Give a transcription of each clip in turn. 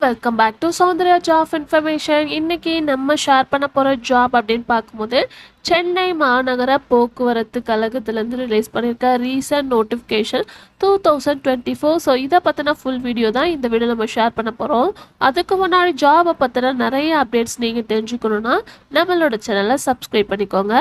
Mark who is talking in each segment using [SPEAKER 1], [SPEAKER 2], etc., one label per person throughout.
[SPEAKER 1] Welcome back to Soundarya job information இன்னைக்கு நம்ம share பண்ண போகிற ஜாப் அப்படின்னு பார்க்கும்போது சென்னை மாநகர போக்குவரத்து கழகத்துலேருந்து ரிலீஸ் பண்ணியிருக்க recent notification two thousand twenty four so இதை பற்றின ஃபுல் வீடியோ தான் இந்த வீடியோ நம்ம ஷேர் பண்ண போகிறோம் அதுக்கு முன்னாடி ஜாபை பற்றின நிறைய அப்டேட்ஸ் நீங்கள் தெரிஞ்சுக்கணுன்னா நம்மளோட சேனலை சப்ஸ்கிரைப் பண்ணிக்கோங்க.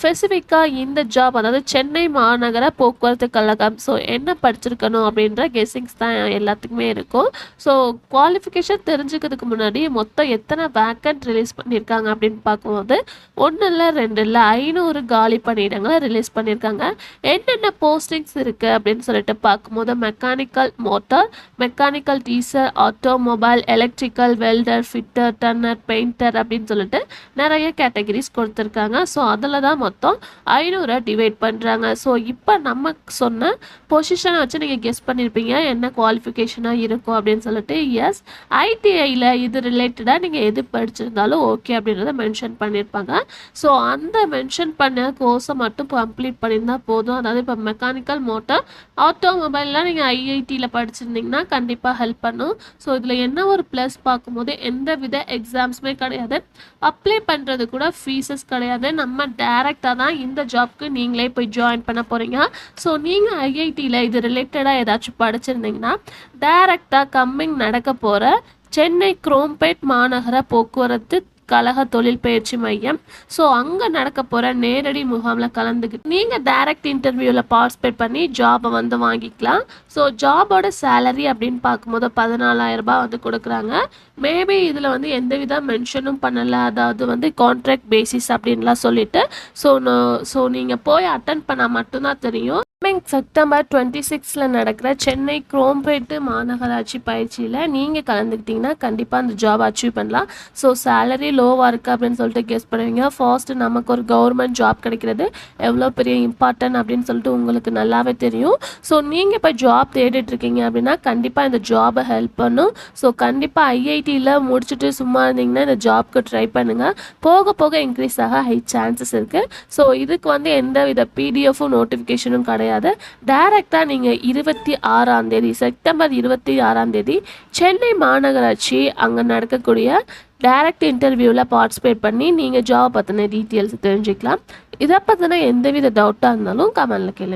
[SPEAKER 1] ஸ்பெசிஃபிக்காக இந்த ஜாப் அதாவது சென்னை மாநகர போக்குவரத்து கழகம் ஸோ என்ன படிச்சிருக்கணும் அப்படின்ற கெஸிங்ஸ் தான் எல்லாத்துக்குமே இருக்கும். ஸோ குவாலிஃபிகேஷன் தெரிஞ்சுக்கிறதுக்கு முன்னாடி மொத்தம் எத்தனை வேக்கன்ட் ரிலீஸ் பண்ணியிருக்காங்க அப்படின்னு பார்க்கும்போது ஒன்று இல்லை ரெண்டு இல்லை ஐநூறு காலி பணியிடங்களை ரிலீஸ் பண்ணியிருக்காங்க. என்னென்ன போஸ்டிங்ஸ் இருக்குது அப்படின்னு சொல்லிட்டு பார்க்கும்போது mechanical motor mechanical diesel automobile electrical welder fitter turner painter அப்படின்னு சொல்லிட்டு நிறைய கேட்டகரிஸ் கொடுத்துருக்காங்க. ஸோ அதில் தான் மொத்தம் ஐநூறை டிவைட் பண்ணுறாங்க ஸோ இப்போ நம்ம சொன்ன பொசிஷனை வச்சு நீங்கள் கெஸ் பண்ணியிருப்பீங்க என்ன குவாலிஃபிகேஷனாக இருக்கும் அப்படின்னு சொல்லிட்டு எஸ் ஐடிஐயில் இது ரிலேட்டடாக நீங்கள் எது படிச்சிருந்தாலும் ஓகே அப்படின்றத மென்ஷன் பண்ணியிருப்பாங்க ஸோ அந்த மென்ஷன் பண்ண கோர்ஸை மட்டும் கம்ப்ளீட் பண்ணியிருந்தால் போதும். அதாவது இப்போ மெக்கானிக்கல் மோட்டார் ஆட்டோமொபைல்லாம் நீங்கள் ஐஐடியில் படிச்சிருந்தீங்கன்னா கண்டிப்பாக ஹெல்ப் பண்ணும். ஸோ இதில் என்ன ஒரு ப்ளஸ் பார்க்கும்போது எந்த வித எக்ஸாம்ஸுமே கிடையாது. அப்ளை பண்ணுறது கூட ஃபீஸஸ் கிடையாது. நம்ம டேரெக்டாக தான் இந்த ஜாப்க்கு நீங்களே போய் ஜாயின் பண்ண போகிறீங்க ஸோ நீங்கள் ஐஐடியில் இது ரிலேட்டடாக ஏதாச்சும் படிச்சிருந்தீங்கன்னா டேரெக்டாக கம்மிங் நடக்க போகிற சென்னை குரோம்பேட் மாநகர போக்குவரத்து கழக தொழில் பயிற்சி மையம். ஸோ அங்கே நடக்க போகிற நேரடி முகாமில் கலந்துக்கிட்டு நீங்கள் டைரக்ட் இன்டர்வியூவில் பார்ட்டிசிபேட் பண்ணி ஜாபை வந்து வாங்கிக்கலாம். ஸோ ஜாபோட சேலரி அப்படின்னு பார்க்கும்போது பதினாலாயிரம் ரூபாய் வந்து கொடுக்குறாங்க. மேபி இதில் வந்து எந்த வித மென்ஷனும் பண்ணலை. அதாவது வந்து கான்ட்ராக்ட் பேசிஸ் அப்படின்லாம் சொல்லிட்டு ஸோ ஸோ நீங்கள் போய் அட்டன் பண்ணால் மட்டும்தான் தெரியும். கம்மிங் செப்டம்பர் டுவெண்ட்டி சிக்ஸில் நடக்கிற சென்னை குரோம்பேட்டு மாநகராட்சி பயிற்சியில் நீங்கள் கலந்துக்கிட்டிங்கன்னா கண்டிப்பாக அந்த ஜாப் அச்சீவ் பண்ணலாம். ஸோ சேலரி லோவாக இருக்குது அப்படின்னு சொல்லிட்டு கெஸ் பண்ணுவீங்க. ஃபர்ஸ்ட்டு நமக்கு ஒரு கவர்மெண்ட் ஜாப் கிடைக்கிறது. எவ்வளோ பெரிய இம்பார்ட்டன்ட் அப்படின்னு சொல்லிட்டு உங்களுக்கு நல்லாவே தெரியும். ஸோ நீங்கள் இப்போ ஜாப் தேடிட்டு இருக்கீங்க அப்படின்னா கண்டிப்பாக இந்த ஜாபை ஹெல்ப் பண்ணும். ஸோ கண்டிப்பாக ஐஐடியில் முடிச்சுட்டு சும்மா இருந்தீங்கன்னா இந்த ஜாப்க்கு ட்ரை பண்ணுங்கள் போக போக இன்க்ரீஸ் ஆக ஹை சான்சஸ் இருக்குது ஸோ இதுக்கு வந்து எந்த வித பிடிஎஃபும் நோட்டிஃபிகேஷனும் கிடையாது. கிடையாது டைரெக்டாக நீங்கள் இருபத்தி ஆறாம் தேதி செப்டம்பர் இருபத்தி ஆறாம் தேதி சென்னை மாநகராட்சி அங்கே நடக்கக்கூடிய டைரக்ட் இன்டர்வியூவில் பார்ட்டிசிபேட் பண்ணி நீங்கள் ஜாப் பற்றின டீட்டெயில்ஸ் தெரிஞ்சுக்கலாம். இதை பற்றின எந்தவித டவுட்டாக இருந்தாலும் கமெண்டில் கேளுங்க.